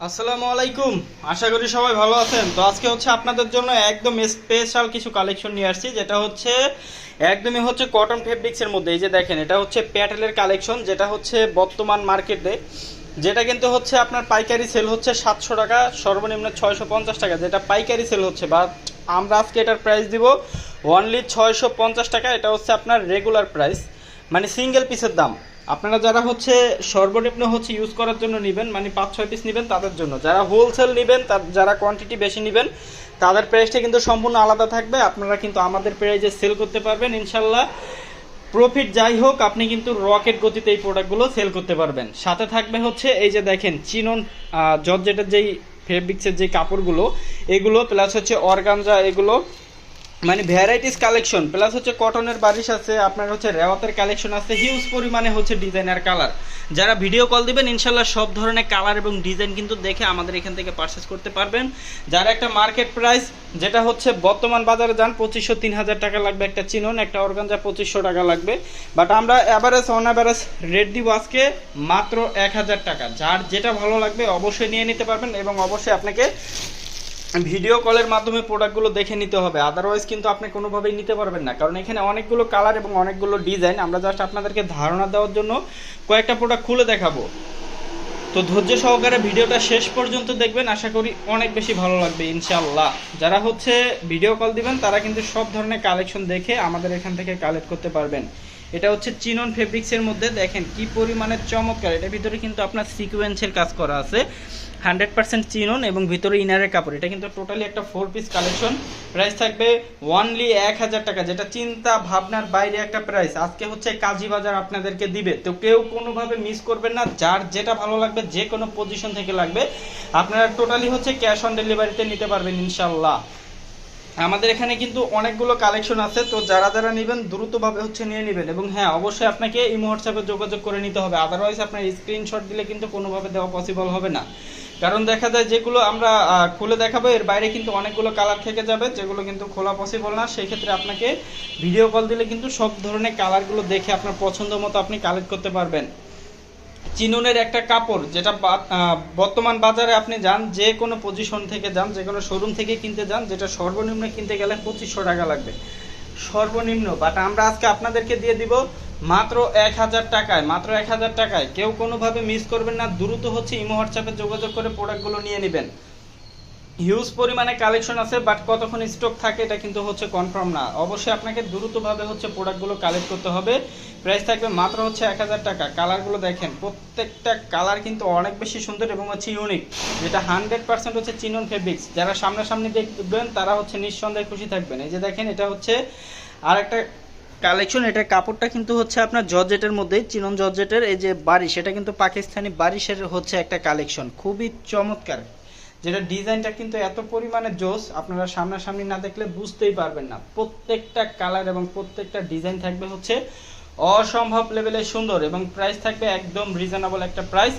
আসসালামু আলাইকুম। আশা করি সবাই ভালো আছেন। তো আজকে হচ্ছে আপনাদের জন্য একদম স্পেশাল কিছু কালেকশন নিয়ে আসছি, যেটা হচ্ছে একদমই হচ্ছে কটন ফেব্রিক্সের মধ্যে। এই যে দেখেন, এটা হচ্ছে প্যাটেলের কালেকশন যেটা হচ্ছে বর্তমান মার্কেটে যেটা কিন্তু হচ্ছে আপনার পাইকারি সেল হচ্ছে সাতশো টাকা, সর্বনিম্ন ছয়শো পঞ্চাশ টাকা। যেটা পাইকারি সেল হচ্ছে বা আমরা আজকে এটার প্রাইস দিব অনলি ছয়শো পঞ্চাশ টাকা। এটা হচ্ছে আপনার রেগুলার প্রাইস মানে সিঙ্গেল পিসের দাম। আপনারা যারা হচ্ছে সর্বনিম্ন হচ্ছে ইউজ করার জন্য নেবেন মানে পাঁচ, ছয় পিস নেবেন তাদের জন্য। যারা হোলসেল নেবেন, তার, যারা কোয়ান্টিটি বেশি নেবেন, তাদের প্রাইসটা কিন্তু সম্পূর্ণ আলাদা থাকবে। আপনারা কিন্তু আমাদের প্রাইজে সেল করতে পারবেন ইনশাল্লাহ প্রফিট যাই হোক, আপনি কিন্তু রকেট গতিতে এই প্রোডাক্টগুলো সেল করতে পারবেন। সাথে থাকবে হচ্ছে এই যে দেখেন, চিনন জর্জেটের যেই ফেব্রিক্সের যে কাপড়গুলো, এগুলো প্লাস হচ্ছে অর্গানজা এগুলো মানে ভ্যারাইটিস কালেকশন প্লাস হচ্ছে কটনের বারিশ আছে, আপনার হচ্ছে রেওয়াতের কালেকশন আছে হিউজ পরিমাণে হচ্ছে ডিজাইনার কালার যারা ভিডিও কল দিবেন ইনশাল্লাহ সব ধরনের কালার এবং ডিজাইন কিন্তু দেখে আমাদের এখান থেকে পারচেস করতে পারবেন। যারা একটা মার্কেট প্রাইস যেটা হচ্ছে বর্তমান বাজারে যান, পঁচিশশো, তিন হাজার টাকা লাগবে একটা চিনন, একটা অর্গানজা পঁচিশশো টাকা লাগবে। বাট আমরা অ্যাভারেজ অন অ্যাভারেজ রেট দিব আজকে মাত্র এক হাজার টাকা। যার যেটা ভালো লাগবে অবশ্যই নিয়ে নিতে পারবেন এবং অবশ্যই আপনাকে ভিডিও কলের মাধ্যমে প্রোডাক্টগুলো দেখে নিতে হবে। আদারওয়াইজ কিন্তু আপনি কোনোভাবেই নিতে পারবেন না। কারণ এখানে অনেকগুলো কালার এবং অনেকগুলো ডিজাইন আমরা জাস্ট আপনাদেরকে ধারণা দেওয়ার জন্য কয়েকটা প্রোডাক্ট খুলে দেখাবো। তো ধৈর্য সহকারে ভিডিওটা শেষ পর্যন্ত দেখবেন। আশা করি অনেক বেশি ভালো লাগবে ইনশাল্লাহ যারা হচ্ছে ভিডিও কল দিবেন, তারা কিন্তু সব ধরনের কালেকশন দেখে আমাদের এখান থেকে কালেক্ট করতে পারবেন। এটা হচ্ছে চিনন ফেব্রিক্সের মধ্যে। দেখেন কি পরিমাণের চমৎকার। এটার ভিতরে কিন্তু আপনার সিকোয়েন্সের কাজ করা আছে। হান্ড্রেড পার্সেন্ট চিনন এবং ভিতরে ইনারের কাপড়। এটা কিন্তু টোটালি একটা ফোর পিস কালেকশন প্রাইস থাকবে ওয়ানলি এক হাজার টাকা, যেটা চিন্তা ভাবনার বাইরে একটা প্রাইস আজকে হচ্ছে কাজী বাজার আপনাদেরকে দিবে। তো কেউ কোনোভাবে মিস করবেন না, যার যেটা ভালো লাগবে, যে কোনো পজিশন থেকে লাগবে। আপনারা টোটালি হচ্ছে ক্যাশ অন ডেলিভারিতে নিতে পারবেন ইনশাল্লাহ আমাদের এখানে কিন্তু অনেকগুলো কালেকশন আছে, তো যারা যারা নেবেন, দ্রুতভাবে হচ্ছে নিয়ে নেবেন। এবং হ্যাঁ অবশ্যই আপনাকে এই হোয়াটসঅ্যাপে যোগাযোগ করে নিতে হবে। আদারওয়াইজ আপনার স্ক্রিনশট দিলে কিন্তু কোনোভাবে দেওয়া পসিবল হবে না। কারণ দেখা যায় যেগুলো আমরা খুলে দেখাবো, এর বাইরে কিন্তু অনেকগুলো কালার থেকে যাবে, যেগুলো কিন্তু খোলা পসিবল না। সেই ক্ষেত্রে আপনাকে ভিডিও কল দিলে কিন্তু সব ধরনের কালারগুলো দেখে আপনার পছন্দ মতো আপনি কালেক্ট করতে পারবেন। চিনুনের একটা কাপড়, যেটা বর্তমান বাজারে আপনি যান, যে কোনো পজিশন থেকে যান, যে কোনো শোরুম থেকে কিনতে যান, যেটা সর্বনিম্ন কিনতে গেলে পঁচিশশো টাকা লাগবে। সর্বনিম্ন বাট আমরা আজকে আপনাদেরকে দিয়ে দিব মাত্র এক হাজার টাকায়, মাত্র এক হাজার টাকায়। কেউ কোনোভাবে মিস করবেন না, দ্রুত হচ্ছে ইমো হোয়াটসঅ্যাপে যোগাযোগ করে প্রোডাক্টগুলো নিয়ে নেবেন। হিউজ পরিমাণে কালেকশন আছে বাট কতক্ষণ স্টক থাকে এটা কিন্তু হচ্ছে কনফার্ম না। অবশ্যই আপনাকে দ্রুতভাবে হচ্ছে প্রোডাক্টগুলো কালেক্ট করতে হবে। প্রাইস থাকবে মাত্র হচ্ছে এক হাজার টাকা। কালারগুলো দেখেন, প্রত্যেকটা কালার কিন্তু অনেক বেশি সুন্দর এবং হচ্ছে ইউনিক যেটা হান্ড্রেড পার্সেন্ট হচ্ছে চিনন ফেব্রিক্স যারা সামনাসামনি দেখবেন, তারা হচ্ছে নিঃসন্দেহে খুশি থাকবেন। এই যে দেখেন, এটা হচ্ছে আর একটা কালেকশন, এটার কাপড়টা কিন্তু হচ্ছে আপনার জর্জেটের মধ্যে, চিনন জর্জেটের, এই যে বাড়ি, সেটা কিন্তু পাকিস্তানি বারিশের হচ্ছে একটা কালেকশন, খুবই চমৎকার। যেটা ডিজাইনটা কিন্তু এত পরিমাণে জোস, আপনারা সামনাসামনি না দেখলে বুঝতেই পারবেন না। প্রত্যেকটা কালার এবং প্রত্যেকটা ডিজাইন থাকবে হচ্ছে অসম্ভব লেভেলে সুন্দর এবং প্রাইস থাকবে একদম রিজনেবল একটা প্রাইস।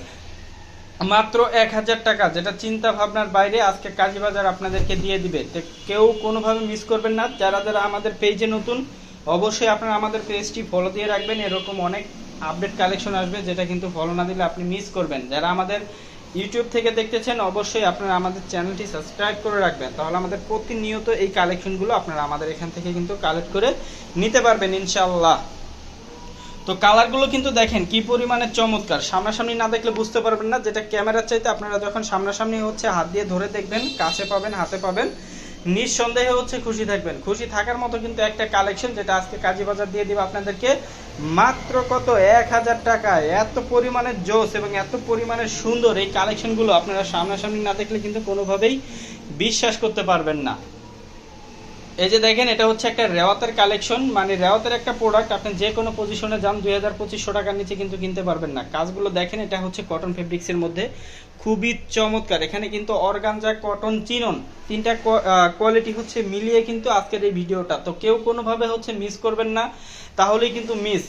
মাত্র এক হাজার টাকা, যেটা চিন্তা ভাবনার বাইরে, আজকে কাজীবাজার আপনাদেরকে দিয়ে দিবে। কেউ কোনোভাবে মিস করবেন না, যারা যারা আমাদের পেজে নতুন অবশ্যই আপনারা আমাদের পেজটি ফলো দিয়ে রাখবেন। এরকম অনেক আপডেট কালেকশন আসবে যেটা কিন্তু ফলো না দিলে আপনি মিস করবেন। যারা আমাদের ইউটিউব থেকে দেখতেছেন, অবশ্যই আপনারা আমাদের চ্যানেলটি সাবস্ক্রাইব করে রাখবেন। তাহলে আমাদের প্রতিনিয়ত এই কালেকশনগুলো আপনারা আমাদের এখান থেকে কিন্তু কালেক্ট করে নিতে পারবেন ইনশাল্লাহ তো কালারগুলো কিন্তু দেখেন, কি পরিমাণে চমৎকার। সামনাসামনি না দেখলে বুঝতে পারবেন না, যেটা ক্যামেরার চাইতে আপনারা যখন সামনাসামনি হচ্ছে হাত দিয়ে ধরে দেখবেন, কাছে পাবেন, হাতে পাবেন নিঃসন্দেহে হচ্ছে খুশি থাকবেন। খুশি থাকার মতো কিন্তু একটা কালেকশন যেটা আজকে কাজী বাজার দিয়ে দিব আপনাদেরকে। মাত্র কত? এক হাজার টাকা এত পরিমাণে জোস এবং এত পরিমাণে সুন্দর এই কালেকশনগুলো আপনারা সামনাসামনি না দেখলে কিন্তু কোনোভাবেই বিশ্বাস করতে পারবেন না। এই যে দেখেন, এটা হচ্ছে একটা রেওয়াতের কালেকশন মানে রেওয়াতের একটা প্রোডাক্ট আপনি যে কোনো পজিশনে যান, দুই হাজার পঁচিশশো টাকার নিচে কিন্তু কিনতে পারবেন না। কাজগুলো দেখেন, এটা হচ্ছে কটন ফেব্রিক্সের মধ্যে। খুবই চমৎকার। এখানে কিন্তু অর্গানজা কটন চিনন। তিনটা কোয়ালিটি হচ্ছে মিলিয়ে কিন্তু আজকের এই ভিডিওটা। তো কেউ কোনোভাবে হচ্ছে মিস করবেন না, তাহলেই কিন্তু মিস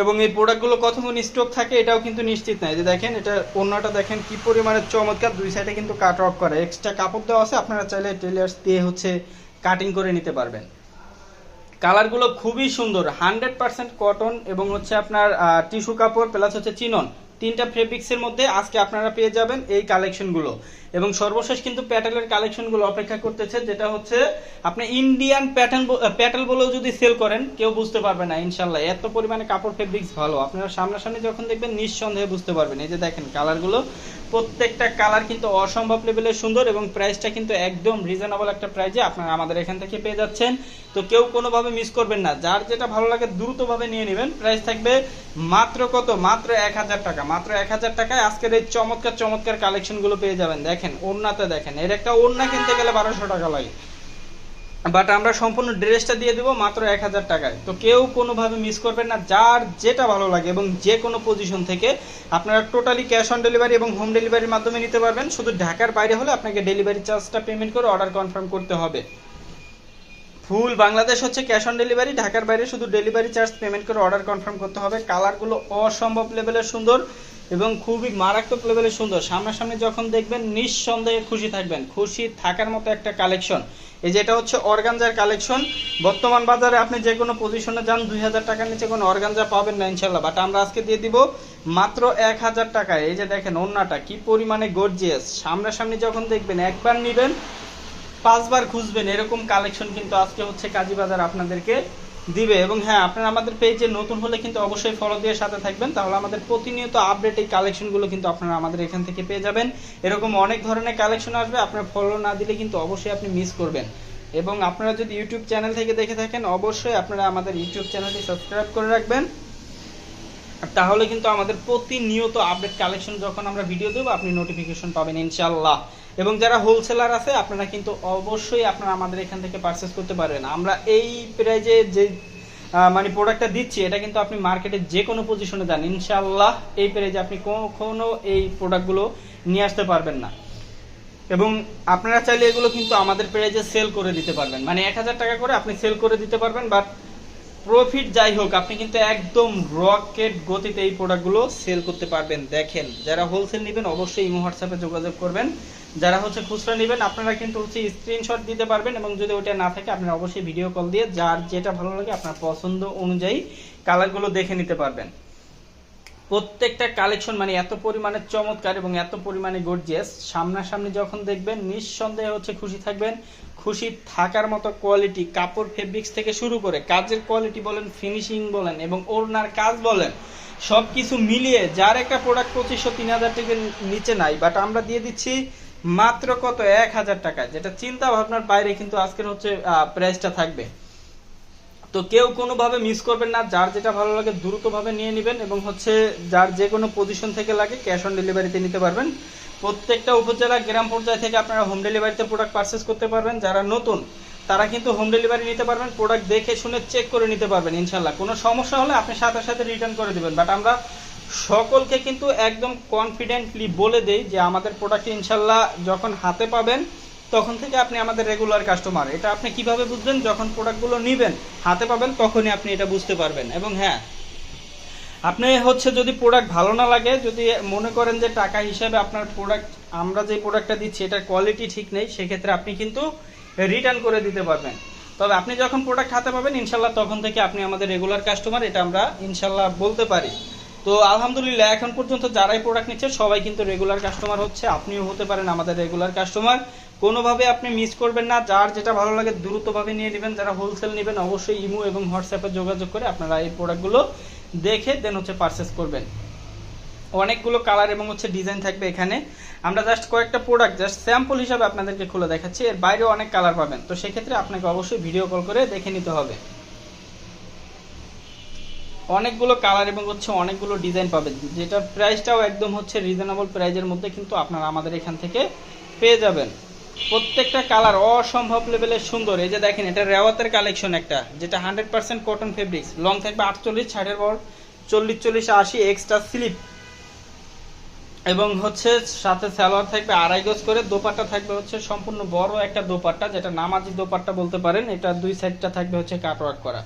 এবং এই প্রোডাক্টগুলো কতক্ষণ স্টক থাকে, এটাও কিন্তু নিশ্চিত নাই যে দেখেন, এটা অন্যটা দেখেন কি পরিমাণে চমৎকার। দুই সাইডে কিন্তু কাট অফ করে। এক্সট্রা কাপড় দেওয়া আছে, আপনারা চাইলে টেলার্স দিয়ে হচ্ছে কাটিং করে নিতে পারবেন। কালারগুলো খুবই সুন্দর হান্ড্রেড পার্সেন্ট কটন এবং হচ্ছে আপনার টিস্যু কাপড় প্লাস হচ্ছে চিনন। তিনটা ফেব্রিক্সের মধ্যে আজকে আপনারা পেয়ে যাবেন এই কালেকশনগুলো এবং সর্বশেষ কিন্তু প্যাটেলের কালেকশনগুলো অপেক্ষা করতেছে, যেটা হচ্ছে আপনি ইন্ডিয়ান প্যাটার্ন প্যাটেল বলেও যদি সেল করেন, কেউ বুঝতে পারবে না ইনশাল্লাহ এত পরিমাণে কাপড় ফেব্রিক্স ভালো। আপনারা সামনাসামনি যখন দেখবেন, নিঃসন্দেহে বুঝতে পারবেন। এই যে দেখেন কালারগুলো প্রত্যেকটা কালার কিন্তু অসম্ভব লেভেলের সুন্দর এবং প্রাইসটা কিন্তু একদম রিজনেবল একটা প্রাইজে আপনারা আমাদের এখান থেকে পেয়ে যাচ্ছেন। তো কেউ কোনোভাবে মিস করবেন না। যার যেটা ভালো লাগে দ্রুতভাবে নিয়ে নেবেন। প্রাইস থাকবে মাত্র কত? মাত্র এক হাজার টাকা। মাত্র এক হাজার টাকায় আজকের এই চমৎকার চমৎকার কালেকশনগুলো পেয়ে যাবেন। দেখেন, ওড়নাতে দেখেন। এর একটা ওড়না কিনতে গেলে বারোশো টাকা লাগে। বাট আমরা সম্পূর্ণ ড্রেসটা দিয়ে দেবো মাত্র এক হাজার টাকায়। তো কেউ কোনোভাবে মিস করবেন না, যার যেটা ভালো লাগে এবং যে কোনো পজিশন থেকে আপনারা টোটালি ক্যাশ অন ডেলিভারি এবং হোম ডেলিভারির মাধ্যমে নিতে পারবেন। শুধু ঢাকার বাইরে হলে আপনাকে ডেলিভারি চার্জটা পেমেন্ট করে অর্ডার কনফার্ম করতে হবে। ফুল বাংলাদেশ হচ্ছে ক্যাশ অন ডেলিভারি ঢাকার বাইরে শুধু ডেলিভারি চার্জ পেমেন্ট করে অর্ডার কনফার্ম করতে হবে। কালারগুলো অসম্ভব লেভেলের সুন্দর এবং খুবই মারাত্মক লেভেলের সুন্দর। সামনাসামনি যখন দেখবেন, নিঃসন্দেহে খুশি থাকবেন। খুশি থাকার মতো একটা কালেকশন এই যে এটা হচ্ছে অর্গানজার কালেকশন। বর্তমান বাজারে আপনি যে কোনো পজিশনে যান, দুই হাজার টাকার নিচে কোনো অর্গানজা পাবেন না ইনশাল্লাহ বাট আমরা আজকে দিয়ে দিব মাত্র এক হাজার টাকায় এই যে দেখেন অন্যটা কি পরিমাণে গর্জিয়াস সামনাসামনি যখন দেখবেন, একবার নেবেন, পাঁচবার খুঁজবেন। এরকম কালেকশন কিন্তু আজকে হচ্ছে কাজী বাজার আপনাদেরকে দিবে এবং হ্যাঁ আপনারা আমাদের পেজে নতুন হলে কিন্তু অবশ্যই ফলো দিয়ে সাথে থাকবেন। তাহলে আমাদের প্রতিনিয়ত আপডেট এই কালেকশনগুলো কিন্তু আপনারা আমাদের এখান থেকে পেয়ে যাবেন। এরকম অনেক ধরনের কালেকশন আসবে, আপনার ফলো না দিলে কিন্তু অবশ্যই আপনি মিস করবেন। এবং আপনারা যদি ইউটিউব চ্যানেল থেকে দেখে থাকেন, অবশ্যই আপনারা আমাদের ইউটিউব চ্যানেলটি সাবস্ক্রাইব করে রাখবেন। তাহলে কিন্তু আমাদের প্রতিনিয়ত আপডেট কালেকশন যখন আমরা ভিডিও দেবো, আপনি নোটিফিকেশন পাবেন ইনশাল্লাহ এবং যারা হোলসেলার আছে, আপনারা কিন্তু অবশ্যই আপনারা আমাদের এখান থেকে পারচেস করতে পারবেন। আমরা এই প্রাইজে যে মানে প্রোডাক্টটা দিচ্ছি, এটা কিন্তু আপনি মার্কেটে যে কোনো পজিশনে যান। ইনশাল্লাহ এই প্রাইজে আপনি কখনো এই প্রোডাক্টগুলো নিয়ে আসতে পারবেন না। এবং আপনারা চাইলে এগুলো কিন্তু আমাদের প্রাইজে সেল করে দিতে পারবেন। মানে এক হাজার টাকা করে আপনি সেল করে দিতে পারবেন বাট প্রফিট যাই হোক, আপনি কিন্তু একদম রকেট গতিতে এই প্রোডাক্টগুলো সেল করতে পারবেন। দেখেন, যারা হোলসেল নেবেন অবশ্যই ইমো হোয়াটসঅ্যাপে যোগাযোগ করবেন। যারা হচ্ছে খুচরা নেবেন, আপনারা কিন্তু হচ্ছে স্ক্রিনশট দিতে পারবেন এবং যদি ওটা না থাকে, আপনারা অবশ্যই ভিডিও কল দিয়ে যার যেটা ভালো লাগে আপনার পছন্দ অনুযায়ী কালারগুলো দেখে নিতে পারবেন। প্রত্যেকটা কালেকশন মানে এত পরিমাণে চমৎকার এবং এত পরিমাণে গর্জিয়াস সামনাসামনি যখন দেখবেন নিঃসন্দেহে হচ্ছে খুশি থাকবেন। খুশি থাকার মতো কোয়ালিটি কাপড় ফেব্রিক্স থেকে শুরু করে কাজের কোয়ালিটি বলেন ফিনিশিং বলেন এবং ওড়নার কাজ বলেন সব কিছু মিলিয়ে যার একটা প্রোডাক্ট পঁচিশশো, তিন হাজার টাকার নিচে নাই বাট আমরা দিয়ে দিচ্ছি মাত্র কত? এক হাজার টাকা, যেটা চিন্তা ভাবনার বাইরে কিন্তু আজকের হচ্ছে প্রাইসটা থাকবে। তো কেউ কোনোভাবে মিস করবেন না, যার যেটা ভালো লাগে দ্রুতভাবে নিয়ে নেবেন এবং হচ্ছে যার যে কোনো পজিশন থেকে লাগে ক্যাশ অন ডেলিভারিতে নিতে পারবেন। প্রত্যেকটা উপজেলা, গ্রাম পর্যায় থেকে আপনারা হোম ডেলিভারিতে প্রোডাক্ট পারচেস করতে পারবেন। যারা নতুন, তারা কিন্তু হোম ডেলিভারি নিতে পারবেন প্রোডাক্ট দেখে শুনে চেক করে নিতে পারবেন ইনশাল্লাহ কোনো সমস্যা হলে আপনি সাথে সাথে রিটার্ন করে দেবেন। বাট আমরা সকলকে কিন্তু একদম কনফিডেন্টলি বলে দেই যে আমাদের প্রোডাক্ট ইনশাল্লাহ যখন হাতে পাবেন তখন থেকে আপনি আমাদের রেগুলার কাস্টমার এটা আপনি কীভাবে বুঝবেন? যখন প্রোডাক্টগুলো নেবেন, হাতে পাবেন, তখনই আপনি এটা বুঝতে পারবেন। এবং হ্যাঁ আপনি হচ্ছে যদি প্রোডাক্ট ভালো না লাগে, যদি মনে করেন যে টাকা হিসাবে আপনার প্রোডাক্ট আমরা যে প্রোডাক্টটা দিচ্ছি, এটার কোয়ালিটি ঠিক নেই, সেক্ষেত্রে আপনি কিন্তু রিটার্ন করে দিতে পারবেন। তবে আপনি যখন প্রোডাক্ট হাতে পাবেন, ইনশাল্লাহ তখন থেকে আপনি আমাদের রেগুলার কাস্টমার এটা আমরা ইনশাল্লাহ বলতে পারি। তো আলহামদুলিল্লাহ, এখন পর্যন্ত যারাই প্রোডাক্ট নিচ্ছে, সবাই কিন্তু রেগুলার কাস্টমার হচ্ছে। আপনিও হতে পারেন আমাদের রেগুলার কাস্টমার কোনোভাবে আপনি মিস করবেন না। যার যেটা ভালো লাগে দ্রুতভাবে নিয়ে নেবেন। যারা হোলসেল নেবেন, অবশ্যই ইমো এবং হোয়াটসঅ্যাপে যোগাযোগ করে আপনারা এই প্রোডাক্টগুলো দেখে দেন হচ্ছে পারচেস করবেন। অনেকগুলো কালার এবং হচ্ছে ডিজাইন থাকবে এখানে। আমরা জাস্ট কয়েকটা প্রোডাক্ট জাস্ট স্যাম্পল হিসাবে আপনাদেরকে খুলে দেখাচ্ছি। এর বাইরেও অনেক কালার পাবেন। তো সেক্ষেত্রে আপনাকে অবশ্যই ভিডিও কল করে দেখে নিতে হবে। অনেকগুলো কালার এবং হচ্ছে অনেকগুলো ডিজাইন পাবেন। যেটার প্রাইসটাও একদম হচ্ছে রিজনেবল প্রাইজের মধ্যে কিন্তু আপনারা আমাদের এখান থেকে পেয়ে যাবেন। প্রত্যেকটা কালার অসম্ভব লেভেলের সুন্দর। এই যে দেখেন, এটা রেওয়াতের কালেকশন একটা, যেটা hundred percent cotton fabrics long থাকবে আটচল্লিশ, ষাটের বর চল্লিশ চল্লিশ, আশি এক্সট্রা স্লিপ এবং হচ্ছে সাথে সালোয়ার থাকবে আড়াই গজ করে। দোপাট্টা থাকবে হচ্ছে সম্পূর্ণ বড় একটা দোপাট্টা, যেটা নামাজি দোপাট্টা বলতে পারেন। এটা দুই সাইডটা থাকবে হচ্ছে কাটওয়ার্ক করা।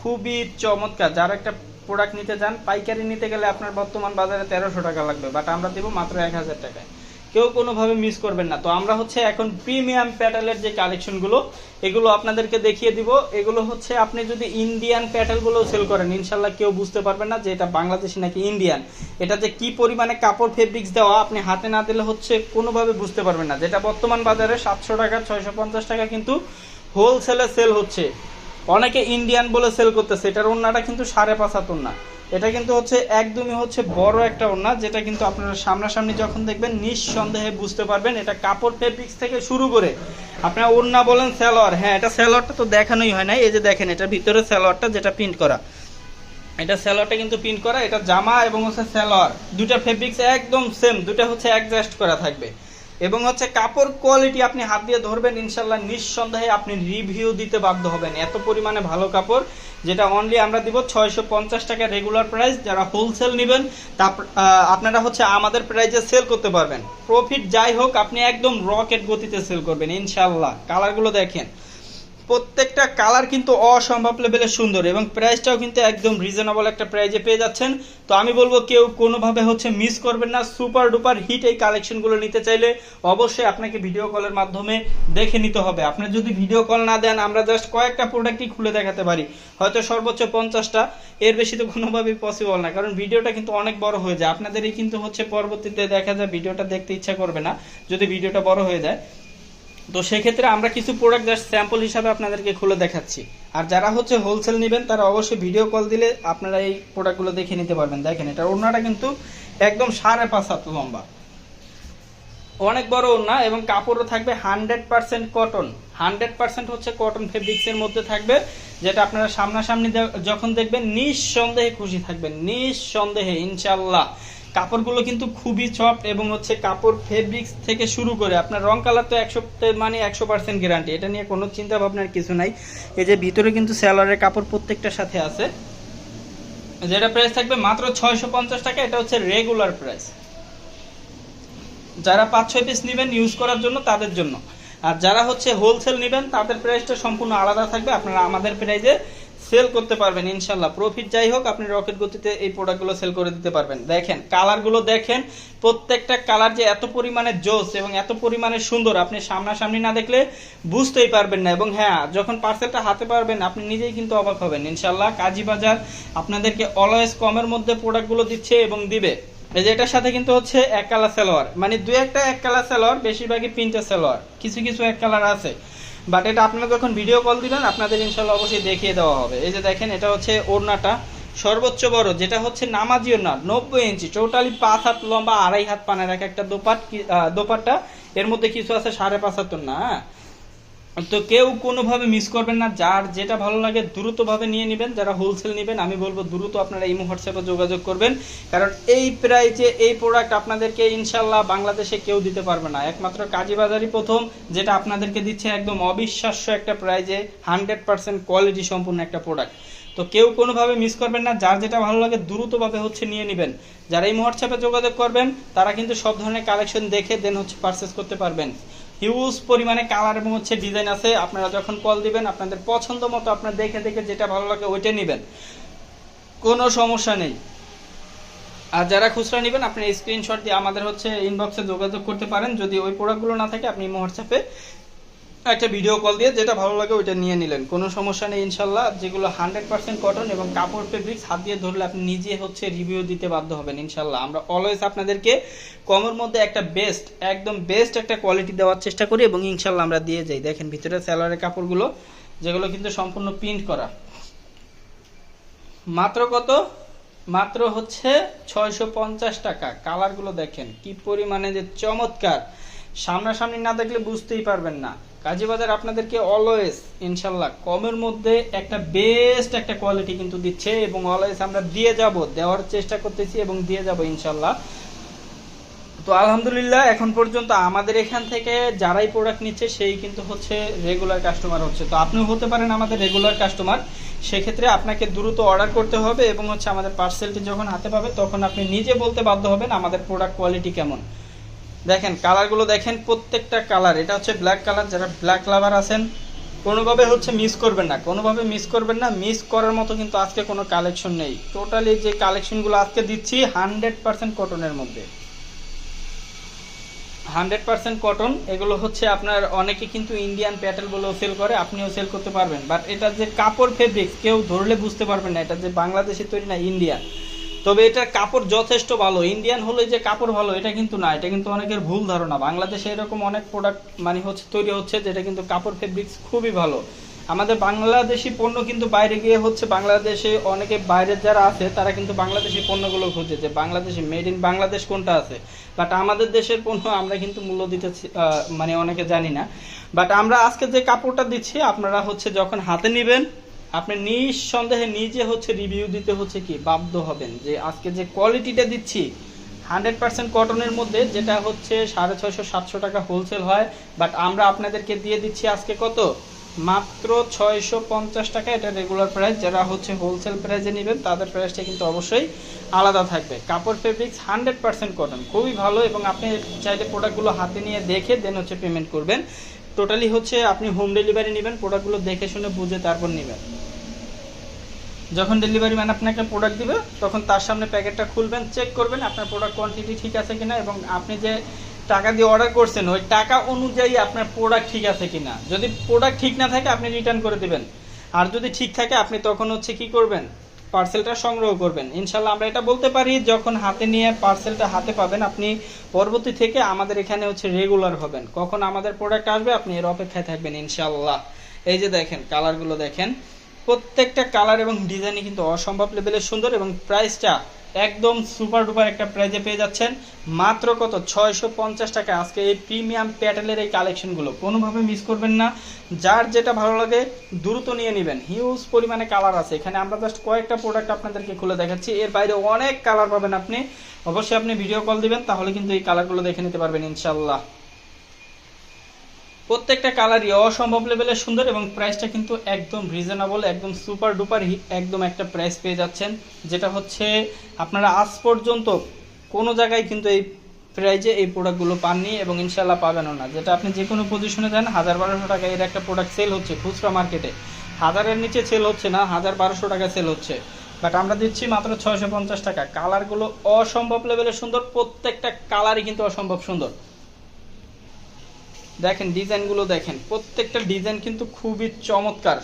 খুবই চমৎকার। যারা একটা প্রোডাক্ট নিতে যান পাইকারি নিতে গেলে আপনার বর্তমান বাজারে তেরোশো টাকা লাগবে বাট আমরা দেবো মাত্র এক হাজার টাকায়। কেউ কোনোভাবে মিস করবেন না। তো আমরা হচ্ছে এখন প্রিমিয়াম প্যাটেলের যে কালেকশনগুলো এগুলো আপনাদেরকে দেখিয়ে দিব। এগুলো হচ্ছে আপনি যদি ইন্ডিয়ান প্যাটেলগুলো সেল করেন, ইনশাল্লাহ কেউ বুঝতে পারবেন না যে এটা বাংলাদেশি নাকি ইন্ডিয়ান এটা যে কি পরিমাণে কাপড় ফেব্রিক্স দেওয়া, আপনি হাতে না দিলে হচ্ছে কোনোভাবে বুঝতে পারবেন না। যেটা বর্তমান বাজারে সাতশো টাকা, ছয়শো পঞ্চাশ টাকা কিন্তু হোলসেলে সেল হচ্ছে। অনেকে ইন্ডিয়ান বলে সেল করতেছে, এটার ওন্নাটা কিন্তু সাড়ে পাঁচ হাত ওন্না এটা কিন্তু হচ্ছে একদমই হচ্ছে বড় একটা ওন্না যেটা কিন্তু আপনারা সামনাসামনি যখন দেখবেন, নিঃসন্দেহে বুঝতে পারবেন এটা কাপড় ফেব্রিক্স থেকে শুরু করে। আপনারা ওন্না বলেন স্যালোয়ার হ্যাঁ এটা স্যালোয়ারটা তো দেখানোই হয় না এই যে দেখেন, এটা ভিতরে স্যালোয়ারটা যেটা প্রিন্ট করা। এটা স্যালোয়ারটা কিন্তু প্রিন্ট করা, এটা জামা এবং হচ্ছে স্যালোয়ার দুটা ফেব্রিক্স একদম সেম দুটা হচ্ছে অ্যাডজাস্ট করা থাকবে। এবং হচ্ছে কাপড় কোয়ালিটি আপনি হাত দিয়ে ধরবেন ইনশাল্লাহ নিঃসন্দেহে আপনি রিভিউ দিতে বাধ্য হবেন। এত পরিমাণে ভালো কাপড়, যেটা অনলি আমরা দিব ছয়শো পঞ্চাশ টাকা রেগুলার প্রাইস যারা হোলসেল নেবেন তা আপনারা হচ্ছে আমাদের প্রাইসে সেল করতে পারবেন। প্রফিট যাই হোক, আপনি একদম রকেট গতিতে সেল করবেন ইনশাল্লাহ কালারগুলো দেখেন। প্রত্যেকটা কালার কিন্তু অসম্ভব লেভেলের সুন্দর এবং প্রাইসটাও কিন্তু একদম রিজনেবল একটা প্রাইজে পেয়ে যাচ্ছেন। তো আমি বলব কেউ কোনোভাবে হচ্ছে মিস করবেন না। সুপার ডুপার হিট এই কালেকশনগুলো নিতে চাইলে অবশ্যই আপনাকে ভিডিও কলের মাধ্যমে দেখে নিতে হবে। আপনি যদি ভিডিও কল না দেন, আমরা জাস্ট কয়েকটা প্রোডাক্টই খুলে দেখাতে পারি। হয়তো সর্বোচ্চ পঞ্চাশটা। এর বেশি তো কোনোভাবেই পসিবল না। কারণ ভিডিওটা কিন্তু অনেক বড় হয়ে যায়। আপনাদেরই কিন্তু হচ্ছে পরবর্তীতে দেখা যায় ভিডিওটা দেখতে ইচ্ছা করবে না। যদি ভিডিওটা বড় হয়ে যায় তো সেক্ষেত্রে আমরা কিছু প্রোডাক্ট জাস্ট স্যাম্পল হিসাবে আপনাদেরকে খুলে দেখাচ্ছি। আর যারা হচ্ছে হোলসেল নেবেন, তারা অবশ্যই ভিডিও কল দিলে আপনারা এই প্রোডাক্টগুলো দেখে নিতে পারবেন। দেখেন, এটা ওড়নাটা কিন্তু একদম সাড়ে পাঁচ হাত লম্বা। অনেক বড় ওড়না এবং কাপড়ও থাকবে hundred percent cotton hundred percent হচ্ছে কটন ফেব্রিক্সের মধ্যে থাকবে, যেটা আপনারা সামনাসামনি যখন দেখবেন, নিঃসন্দেহে খুশি থাকবেন। নিঃসন্দেহে ইনশাল্লাহ কাপড়গুলো কিন্তু খুবই সফট এবং হচ্ছে কাপড় ফেব্রিক্স থেকে শুরু করে আপনার রং কালার তো একশো মানে একশো পার্সেন্ট গ্যারান্টি এটা নিয়ে কোনো চিন্তা ভাবনার কিছু নাই। এই যে ভিতরে কিন্তু স্যালোয়ারের কাপড় প্রত্যেকটার সাথে আছে। যেটা প্রাইস থাকবে মাত্র ছয়শো পঞ্চাশ টাকা, এটা হচ্ছে রেগুলার প্রাইস যারা পাঁচ ছয় পিস নেবেন ইউজ করার জন্য তাদের জন্য। আর যারা হচ্ছে হোলসেল নেবেন, তাদের প্রাইসটা সম্পূর্ণ আলাদা থাকবে। আপনারা আমাদের প্রাইসে সেল করতে পারবেন, ইনশাল্লাহ। প্রফিট যাই হোক, আপনি রকেট গতিতে এই প্রোডাক্টগুলো সেল করে দিতে পারবেন। দেখেন কালারগুলো দেখেন, প্রত্যেকটা কালার যে এত পরিমাণে জোস এবং এত পরিমাণে সুন্দর, আপনি সামনাসামনি না দেখলে বুঝতেই পারবেন না। এবং হ্যাঁ যখন পার্সেলটা হাতে পারবেন, আপনি নিজেই কিন্তু অবাক হবেন। ইনশাল্লাহ কাজী বাজার আপনাদেরকে অলওয়েজ কমের মধ্যে প্রোডাক্টগুলো দিচ্ছে এবং দিবে। এই যে এটার সাথে কিন্তু হচ্ছে এক কালার সালোয়ার মানে দু একটা এক কালার সালোয়ার বেশিরভাগই প্রিন্টের সালোয়ার কিছু কিছু এক কালার আছে। বাট এটা আপনারা যখন ভিডিও কল দিবেন আপনাদের ইনশাল্লাহ অবশ্যই দেখিয়ে দেওয়া হবে। এই যে দেখেন, এটা হচ্ছে ওড়নাটা। সর্বোচ্চ বড়, যেটা হচ্ছে নামাজি ওড়না, নব্বই ইঞ্চি টোটালি পাঁচ হাত লম্বা, আড়াই হাত পানের এক একটা দোপাট দোপাট্টা। এর মধ্যে কিছু আছে সাড়ে পাঁচ হাত না হ্যাঁ? তো কেউ কোনোভাবে মিস করবেন না। যার যেটা ভালো লাগে দ্রুতভাবে নিয়ে নেবেন। যারা হোলসেল নেবেন, আমি বলব দ্রুত আপনারা ইমো হোয়াটসঅ্যাপে যোগাযোগ করবেন। কারণ এই প্রাইজে এই প্রোডাক্ট আপনাদেরকে ইনশাল্লাহ বাংলাদেশে কেউ দিতে পারবে না। একমাত্র কাজীবাজারই প্রথম, যেটা আপনাদেরকে দিচ্ছে একদম অবিশ্বাস্য একটা প্রাইজে হান্ড্রেড পার্সেন্ট কোয়ালিটি সম্পূর্ণ একটা প্রোডাক্ট তো কেউ কোনোভাবে মিস করবেন না। যার যেটা ভালো লাগে দ্রুতভাবে হচ্ছে নিয়ে নেবেন। যারা এই হোয়াটসঅ্যাপে যোগাযোগ করবেন, তারা কিন্তু সব ধরনের কালেকশন দেখে দেন হচ্ছে পারচেস করতে পারবেন। হিউজ পরিমাণে কালার এবং হচ্ছে ডিজাইন আছে। আপনারা যখন কল দিবেন, আপনাদের পছন্দ মতো আপনার দেখে দেখে যেটা ভালো লাগে ওইটা নেবেন। কোনো সমস্যা নেই। আর যারা খুচরা নেবেন আপনি স্ক্রিনশট দিয়ে আমাদের হচ্ছে ইনবক্সে যোগাযোগ করতে পারেন। যদি ওই প্রোডাক্টগুলো না থাকে, আপনি হোয়াটসঅ্যাপে একটা ভিডিও কল দিয়ে যেটা ভালো লাগে ওইটা নিয়ে নিলেন। কোনো সমস্যা নেই, ইনশাল্লাহ। যেগুলো হান্ড্রেড পার্সেন্ট কটন এবং কাপড় ফেব্রিক্স হাত দিয়ে ধরলে আপনি নিজে হচ্ছে রিভিউ দিতে বাধ্য হবেন, ইনশাল্লাহ। আমরা অলওয়েজ আপনাদেরকে কমের মধ্যে একটা বেস্ট একদম বেস্ট একটা কোয়ালিটি দেওয়ার চেষ্টা করি এবং ইনশাল্লাহ আমরা দিয়ে যাই। দেখেন, ভিতরে স্যালোয়ারের কাপড়গুলো, যেগুলো কিন্তু সম্পূর্ণ প্রিন্ট করা। মাত্র কত? মাত্র হচ্ছে ছয়শো পঞ্চাশ টাকা। কালারগুলো দেখেন, কি পরিমাণে যে চমৎকার। সামনাসামনি না দেখলে বুঝতেই পারবেন না। কাজীবাজার আপনাদেরকে অলওয়েজ ইনশাল্লাহ, কমের মধ্যে একটা বেস্ট একটা কোয়ালিটি কিন্তু দিচ্ছে এবং অলওয়েজ আমরা দিয়ে যাব, দেওয়ার চেষ্টা করতেছি এবং দিয়ে যাব ইনশাল্লাহ। তো আলহামদুলিল্লাহ, এখন পর্যন্ত আমাদের এখান থেকে যারাই প্রোডাক্ট নিচ্ছে, সেই কিন্তু হচ্ছে রেগুলার কাস্টমার হচ্ছে। তো আপনিও হতে পারেন আমাদের রেগুলার কাস্টমার সেক্ষেত্রে আপনাকে দ্রুত অর্ডার করতে হবে এবং হচ্ছে আমাদের পার্সেলটি যখন হাতে পাবে, তখন আপনি নিজে বলতে বাধ্য হবেন আমাদের প্রোডাক্ট কোয়ালিটি কেমন। দেখেন, কালারগুলো দেখেন, প্রত্যেকটা কালার। এটা হচ্ছে ব্ল্যাক কালার, যারা ব্ল্যাক লাভার আছেন, কোনোভাবে হচ্ছে মিস করবেন না। কোনোভাবে মিস করবেন না মিস করার মতো কিন্তু আজকে কোনো কালেকশন নেই। টোটালি যে কালেকশনগুলো আজকে দিচ্ছি হান্ড্রেড পার্সেন্ট কটনের মধ্যে। হান্ড্রেড পার্সেন্ট কটন এগুলো হচ্ছে আপনার অনেকে কিন্তু ইন্ডিয়ান প্যাটেল বলেও সেল করে, আপনিও সেল করতে পারবেন। বাট এটা যে কাপড় ফেব্রিক কেউ ধরলে বুঝতে পারবেন না, এটা যে বাংলাদেশে তৈরি না ইন্ডিয়ান তবে এটার কাপড় যথেষ্ট ভালো। ইন্ডিয়ান হলে যে কাপড় ভালো, এটা কিন্তু না, এটা কিন্তু অনেকের ভুল ধারণা। বাংলাদেশে এরকম অনেক প্রোডাক্ট মানে হচ্ছে, তৈরি হচ্ছে, যেটা কিন্তু কাপড় ফেব্রিক্স খুবই ভালো। আমাদের বাংলাদেশি পণ্য কিন্তু বাইরে গিয়ে হচ্ছে, বাংলাদেশে অনেকে বাইরের যারা আছে, তারা কিন্তু বাংলাদেশি পণ্যগুলো খুঁজে, যে বাংলাদেশি মেড ইন বাংলাদেশ কোনটা আছে। বাট আমাদের দেশের পণ্য আমরা কিন্তু মূল্য দিতে মানে অনেকে জানি না। বাট আমরা আজকে যে কাপড়টা দিচ্ছি, আপনারা হচ্ছে যখন হাতে নেবেন আপনি নিঃসন্দেহে নিজে হচ্ছে রিভিউ দিতে হচ্ছে কি বাধ্য হবেন যে আজকে যে কোয়ালিটিটা দিচ্ছি হান্ড্রেড পার্সেন্ট কটনের মধ্যে, যেটা হচ্ছে সাড়ে ছয়শো সাতশো টাকা হোলসেল হয় বাট আমরা আপনাদেরকে দিয়ে দিচ্ছি আজকে কত? মাত্র ছয়শো পঞ্চাশ টাকা, এটা রেগুলার প্রাইস যারা হচ্ছে হোলসেল প্রাইসে নেবেন, তাদের প্রাইসটা কিন্তু অবশ্যই আলাদা থাকবে। কাপড় ফেব্রিক্স হান্ড্রেড পার্সেন্ট কটন খুবই ভালো এবং আপনি চাইলে প্রোডাক্টগুলো হাতে নিয়ে দেখে দেন হচ্ছে পেমেন্ট করবেন। টোটালি হচ্ছে আপনি হোম ডেলিভারি নেবেন প্রোডাক্টগুলো দেখে শুনে বুঝে তারপর নেবেন। যখন ডেলিভারি ম্যান আপনাকে প্রোডাক্ট দিবে, তখন তার সামনে প্যাকেটটা খুলবেন চেক করবেন আপনার প্রোডাক্ট কোয়ান্টিটি ঠিক আছে কিনা এবং আপনি যে টাকা দিয়ে অর্ডার করছেন, ওই টাকা অনুযায়ী আপনার প্রোডাক্ট ঠিক আছে কিনা। যদি প্রোডাক্ট ঠিক না থাকে, আপনি রিটার্ন করে দিবেন। আর যদি ঠিক থাকে, আপনি তখন হচ্ছে কি করবেন? পার্সেলটা সংগ্রহ করবেন। ইনশাল্লাহ আমরা এটা বলতে পারি, যখন হাতে নিয়ে পার্সেলটা হাতে পাবেন, আপনি পরবর্তী থেকে আমাদের এখানে হচ্ছে রেগুলার হবেন। কখন আমাদের প্রোডাক্ট আসবে, আপনি এর অপেক্ষায় থাকবেন ইনশাল্লাহ এই যে দেখেন কালারগুলো দেখেন। প্রত্যেকটা কালার এবং ডিজাইনই কিন্তু অসম্ভব লেভেলের সুন্দর এবং প্রাইসটা একদম সুপার ডুপার একটা প্রাইজে পেয়ে যাচ্ছেন। মাত্র কত? ছয়শো পঞ্চাশ টাকা। আজকে এই প্রিমিয়াম প্যাটেলের এই কালেকশনগুলো কোনোভাবে মিস করবেন না। যার যেটা ভালো লাগে, দ্রুত নিয়ে নেবেন। হিউজ পরিমাণে কালার আছে। এখানে আমরা জাস্ট কয়েকটা প্রোডাক্ট আপনাদেরকে খুলে দেখাচ্ছি। এর বাইরে অনেক কালার পাবেন আপনি। অবশ্যই আপনি ভিডিও কল দিবেন, তাহলে কিন্তু এই কালারগুলো দেখে নিতে পারবেন ইনশাল্লাহ প্রত্যেকটা কালারই অসম্ভব লেভেলের সুন্দর এবং প্রাইসটা কিন্তু একদম রিজনেবল একদম সুপার ডুপার একদম একটা প্রাইস পেয়ে যাচ্ছেন, যেটা হচ্ছে আপনারা আজ পর্যন্ত কোনো জায়গায় কিন্তু এই প্রাইজে এই প্রোডাক্টগুলো পাননি এবং ইনশাল্লাহ পাবেনও না। যেটা আপনি যে কোনো পজিশনে যান, হাজার বারোশো টাকা এর একটা প্রোডাক্ট সেল হচ্ছে খুচরা মার্কেটে হাজারের নিচে সেল হচ্ছে না, হাজার বারোশো টাকা সেল হচ্ছে। বাট আমরা দিচ্ছি মাত্র ছয়শো পঞ্চাশ টাকা। কালারগুলো অসম্ভব লেভেলের সুন্দর, প্রত্যেকটা কালারই কিন্তু অসম্ভব সুন্দর। দেখেন, ডিজাইনগুলো দেখেন। প্রত্যেকটা ডিজাইন কিন্তু খুবই চমৎকার।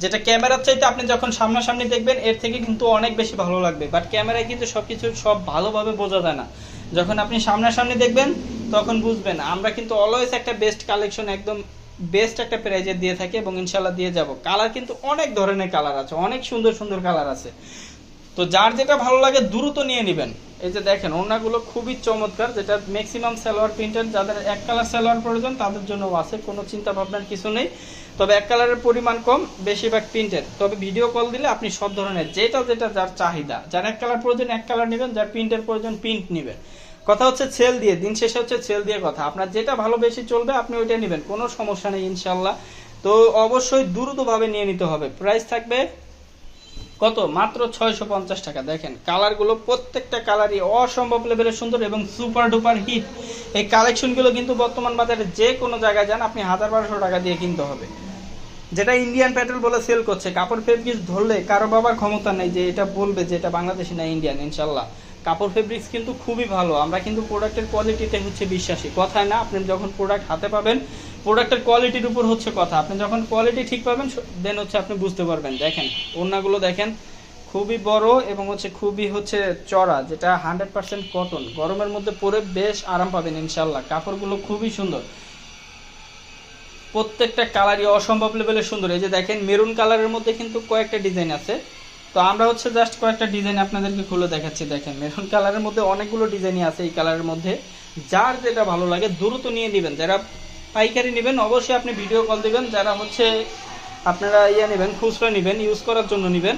যেটা ক্যামেরার চাইতে আপনি যখন সামনাসামনি দেখবেন, এর থেকে কিন্তু অনেক বেশি ভালো লাগবে। বাট ক্যামেরায় কিন্তু সব কিছু সব ভালোভাবে বোঝা যায় না। যখন আপনি সামনাসামনি দেখবেন, তখন বুঝবেন। আমরা কিন্তু অলওয়েজ একটা বেস্ট কালেকশন একদম বেস্ট একটা প্রাইজে দিয়ে থাকি এবং ইনশাল্লাহ দিয়ে যাব। কালার কিন্তু অনেক ধরনের কালার আছে, অনেক সুন্দর সুন্দর কালার আছে। তো যার যেটা ভালো লাগে দ্রুত নিয়ে নেবেন। এই যে দেখেন, ওড়নাগুলো খুবই চমৎকার, যেটা ম্যাক্সিমাম সালোয়ার প্রিন্টের যাদের এক কালার সালোয়ার প্রয়োজন, তাদের জন্য আছে, কোনো চিন্তা ভাবনার কিছু নেই। তবে এক কালারের পরিমাণ কম, বেশিরভাগ প্রিন্টের তবে ভিডিও কল দিলে আপনি সব ধরনের, যেটা যেটা যার চাহিদা, যার এক কালার প্রয়োজন, এক কালার নেবেন, যার প্রিন্টের প্রয়োজন প্রিন্ট নেবেন। কথা হচ্ছে সেল দিয়ে, দিন শেষে হচ্ছে সেল দিয়ে কথা। আপনার যেটা ভালো বেশি চলবে, আপনি ওইটা নেবেন, কোনো সমস্যা নেই ইনশাল্লাহ তো অবশ্যই দ্রুতভাবে নিয়ে নিতে হবে। প্রাইস থাকবে কত? মাত্র ছয়শো পঞ্চাশ টাকা। দেখেন, কালারগুলো প্রত্যেকটা কালারই অসম্ভব লেভেলের সুন্দর এবং সুপার ডুপার হিট এই কালেকশনগুলো কিন্তু বর্তমান বাজারে যে কোনো জায়গায় যান, আপনি হাজার বারোশো টাকা দিয়ে কিনতে হবে। যেটা ইন্ডিয়ান পেট্রোল বলে সেল করছে, কাপড় ফেব্রিক্স ধরলে কারও বাবার ক্ষমতা নেই যে এটা বলবে যে এটা বাংলাদেশি না ইন্ডিয়ান ইনশাল্লাহ। কাপড় ফেব্রিক্স কিন্তু খুবই ভালো। আমরা কিন্তু প্রোডাক্টের কোয়ালিটিতে হচ্ছে বিশ্বাসী। কথায় না, আপনি যখন প্রোডাক্ট হাতে পাবেন প্রোডাক্টের কোয়ালিটির উপর হচ্ছে কথা। আপনি যখন কোয়ালিটি ঠিক পাবেন দেন হচ্ছে আপনি বুঝতে পারবেন। দেখেন, ওড়নাগুলো দেখেন, খুবই বড় এবং হচ্ছে খুবই হচ্ছে চড়া, যেটা হান্ড্রেড পার্সেন্ট কটন গরমের মধ্যে পরে বেশ আরাম পাবেন ইনশাল্লাহ কাপড়গুলো খুবই সুন্দর। প্রত্যেকটা কালারই অসম্ভব লেভেলের সুন্দর। এই যে দেখেন মেরুন কালারের মধ্যে কিন্তু কয়েকটা ডিজাইন আছে। তো আমরা হচ্ছে জাস্ট কয়েকটা ডিজাইন আপনাদেরকে খুলে দেখাচ্ছি, দেখেন। মেরুন কালারের মধ্যে অনেকগুলো ডিজাইনই আছে এই কালারের মধ্যে। যার যেটা ভালো লাগে, দ্রুত নিয়ে নেবেন। যারা পাইকারি নেবেন, অবশ্যই আপনি ভিডিও কল দিবেন। যারা হচ্ছে আপনারা ইয়ে নেবেন, খুচরা নেবেন ইউজ করার জন্য নেবেন,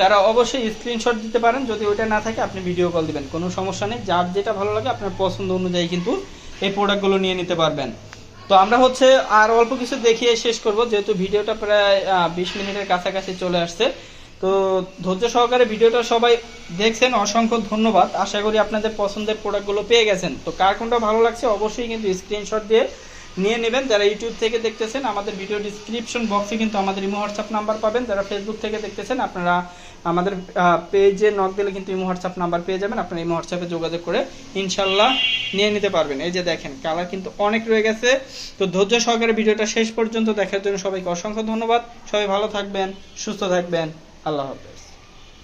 তারা অবশ্যই স্ক্রিনশট দিতে পারেন। যদি ওইটা না থাকে, আপনি ভিডিও কল দিবেন। কোনো সমস্যা নেই। যার যেটা ভালো লাগে, আপনার পছন্দ অনুযায়ী কিন্তু এই প্রোডাক্টগুলো নিয়ে নিতে পারবেন। তো আমরা হচ্ছে আর অল্প কিছু দেখিয়ে শেষ করব। যেহেতু ভিডিওটা প্রায় বিশ মিনিটের কাছাকাছি চলে আসছে তো ধৈর্য সহকারে ভিডিওটা সবাই দেখছেন, অসংখ্য ধন্যবাদ। আশা করি আপনাদের পছন্দের প্রোডাক্টগুলো পেয়ে গেছেন। তো কার কোনটা ভালো লাগছে অবশ্যই কিন্তু স্ক্রিনশট দিয়ে নিয়ে নেবেন। যারা ইউটিউব থেকে দেখতেছেন, আমাদের ভিডিও ডিসক্রিপশন বক্সে কিন্তু আমাদের ইমো হোয়াটসঅ্যাপ নাম্বার পাবেন। যারা ফেসবুক থেকে দেখতেছেন, আপনারা আমাদের পেজে নক দিলে কিন্তু ইমো হোয়াটসঅ্যাপ নাম্বার পেয়ে যাবেন। আপনারা ইমো হোয়াটসঅ্যাপে যোগাযোগ করে ইনশাল্লাহ নিয়ে নিতে পারবেন। এই যে দেখেন কালার কিন্তু অনেক রয়ে গেছে। তো ধৈর্য সহকারে ভিডিওটা শেষ পর্যন্ত দেখার জন্য সবাইকে অসংখ্য ধন্যবাদ। সবাই ভালো থাকবেন, সুস্থ থাকবেন। আল্লাহ হাফেজ।